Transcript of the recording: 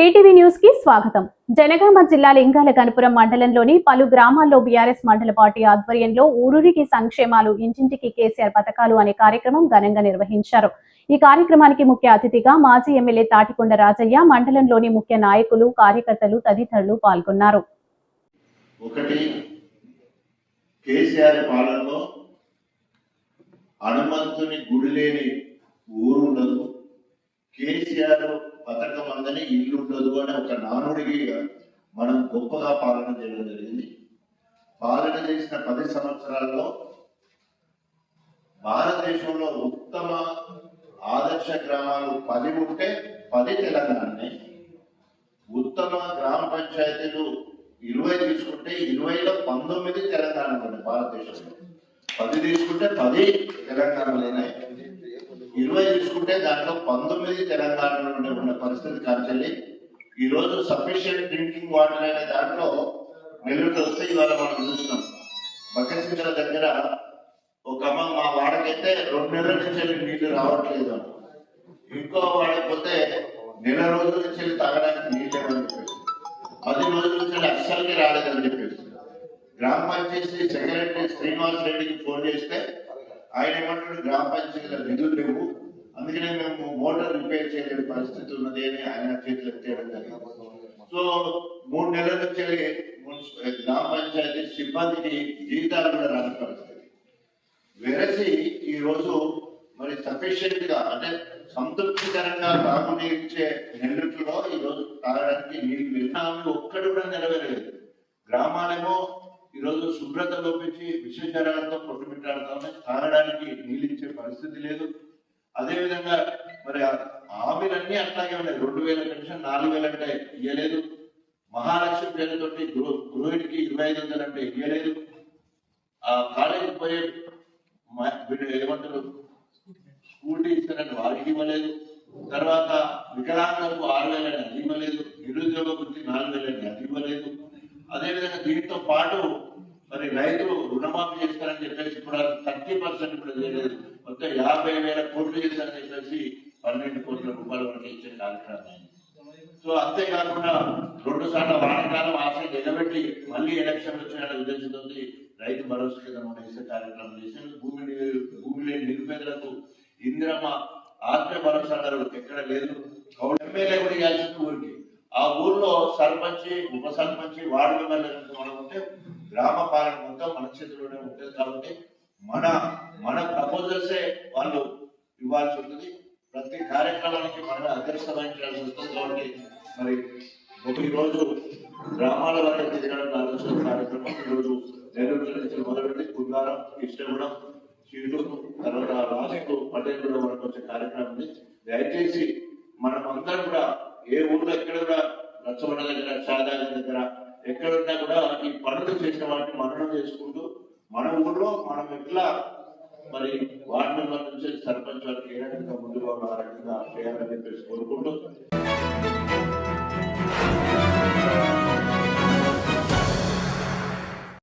BTV న్యూస్కి స్వాగతం. జనగామ జిల్లా లింగాల గణపురం మండలంలోని పలు గ్రామాల్లో బీఆర్ఎస్ మండల పార్టీ ఆధ్వర్యంలో ఊరూరికి సంక్షేమాలు ఇంటింటికి కేసీఆర్ పథకాలు అనే కార్యక్రమం ఘనంగా నిర్వహించారు. ఈ కార్యక్రమానికి ముఖ్య అతిథిగా మాజీ ఎమ్మెల్యే తాటికొండ రాజయ్య మండలంలోని ముఖ్య నాయకులు కార్యకర్తలు తదితరులు పాల్గొన్నారు. హనుమంతుని గుడి లేని ఊరు ఉండదు. కేసీఆర్ పథకం ఇల్లు ఉండదు అని ఒక నానుడికి మనం గొప్పగా పాలన చేయడం జరిగింది. పాలన చేసిన పది సంవత్సరాల్లో భారతదేశంలో ఉత్తమ ఆదర్శ గ్రామాలు పది ఉంటే పది తెలంగాణనే. ఉత్తమ గ్రామ పంచాయతీలు ఇరవై తీసుకుంటే ఇరవైలో పంతొమ్మిది తెలంగాణలోనే భారతదేశంలో. పది తీసుకుంటే పది తెలంగాణలోనే. ఇరవై చూసుకుంటే దాంట్లో పంతొమ్మిది తెలంగాణలో ఉన్న పరిస్థితి కాల్చెల్లి ఈ రోజు డ్రింకింగ్ వాటర్ అనే దాంట్లో నెల్లూరు వస్తే ఇవాళ మనం చూస్తున్నాం. బకెట్ల దగ్గర ఒక అమ్మ మా వాడకైతే రెండు నెలల నుంచి వెళ్ళి నీళ్ళు రావట్లేదు. ఇంకో వాడకపోతే నెల రోజుల నుంచి వెళ్ళి తాగడానికి నీళ్ళు లేవని పది రోజుల నుంచి అస్సలకి రాలేదని చెప్పేసి. గ్రామ పంచాయతీ సెక్రటరీ శ్రీనివాస్ రెడ్డికి ఫోన్ చేస్తే ఆయన ఏమంటాడు? గ్రామ పంచాయతీల నిధులు లేవు. అందుకనే మేము మోటార్ రిపేర్ చేయలేని పరిస్థితి ఉన్నది అని ఆయన చేతులు ఎత్తేయడం జరిగింది. సో మూడు నెలల నుంచి గ్రామ పంచాయతీ సిబ్బందికి జీతాలు కూడా రాని పరిస్థితి. వెరసి ఈరోజు మరి సఫిషియెంట్గా అంటే సంతృప్తికరంగా తాగునీరు ఇచ్చే నెల్లుట్లో ఈ రోజు తాగడానికి నీళ్ళు లేదు ఒక్కడు కూడా నెరవేరలేదు. గ్రామాలేమో ఈ రోజు శుభ్రత లోపించి విషజ్వరాలతో కొట్టుమిట్టాడుతా ఉన్నాయి తాగడానికి నీళ్ళు ఇచ్చే పరిస్థితి లేదు. అదేవిధంగా మరి ఆ హామీలన్నీ అట్లాగే ఉన్నాయి. రెండు వేల పెన్షన్ నాలుగు వేలు అంటే ఇయ్యలేదు. మహాలక్ష్మి పేరుతోటి గృహ గృహిణికి ఇరవై ఐదు వందలు అంటే ఇయ్యలేదు. ఆ కాలేజీకి పోయే ఏమంటారు? స్కూటీ ఇస్తారంటే వారికి ఇవ్వలేదు. తర్వాత వికలాంగులకు ఆరు వేలని అది ఇవ్వలేదు. నిరుద్యోగ వృత్తి నాలుగు వేలని అది ఇవ్వలేదు అదేవిధంగా దీనితో పాటు మరి రైతులు రుణమాఫీ చేస్తారని చెప్పేసి ఇప్పుడు థర్టీ పర్సెంట్ ఇప్పుడు చేయలేదు. మొత్తం యాభై వేల కోట్లు చేశారని చెప్పేసి పన్నెండు కోట్ల రూపాయలు వరకు ఇచ్చే కార్యక్రమం సో అంతేకాకుండా రెండు సార్లు వానకాలం ఆశ నిలబెట్టి మళ్ళీ ఎలక్షన్ వచ్చిన ఉద్దేశంతో రైతు భరోసా కింద మనం వేసే కార్యక్రమం చేసి భూమి భూమి లేని నిరుపేదలకు ఇందిరమ్మ ఆత్మ భరోసా ఎక్కడ లేదు. ఎమ్మెల్యే కూడా చేయాల్సింది ఊర్లో సర్పంచ్ ఉప సర్పంచ్ వార్డు మెంబర్లు మనం ఉంటే గ్రామ పాలన మొత్తం మన చేతిలోనే ఉంటుంది కాబట్టి మన మన ప్రపోజల్సే వాళ్ళు ఇవ్వాల్సి ఉంటుంది. ప్రతి కార్యక్రమానికి మనమే అధ్యక్షత వహించాల్సి వస్తుంది కాబట్టి మరి ఒక ఈ గ్రామాల వరకు తిరగడం ఆలోచన కార్యక్రమం. ఈరోజు నెల్లూరు నుంచి మొదలుపెట్టి కుందారం ఇష్టగూడెం చీటూరు తర్వాత రాజు పటేల్ కూడా మనకు వచ్చే కార్యక్రమం ఉంది. దయచేసి మనం అందరం కూడా ఏ ఊర్లో ఎక్కడ కూడా రచ్చబండ దగ్గర చాదాల దగ్గర. ఎక్కడున్నా కూడా ఈ పనులు చేసిన వాటిని మననం చేసుకుంటూ మన ఊర్లో మనం ఎట్లా మరి వార్డు మెంబర్ నుంచి సర్పంచ్ వాళ్ళకి ఏ రకంగా ముందుగా ఉన్న చేయాలని చెప్పేసి కోరుకుంటూ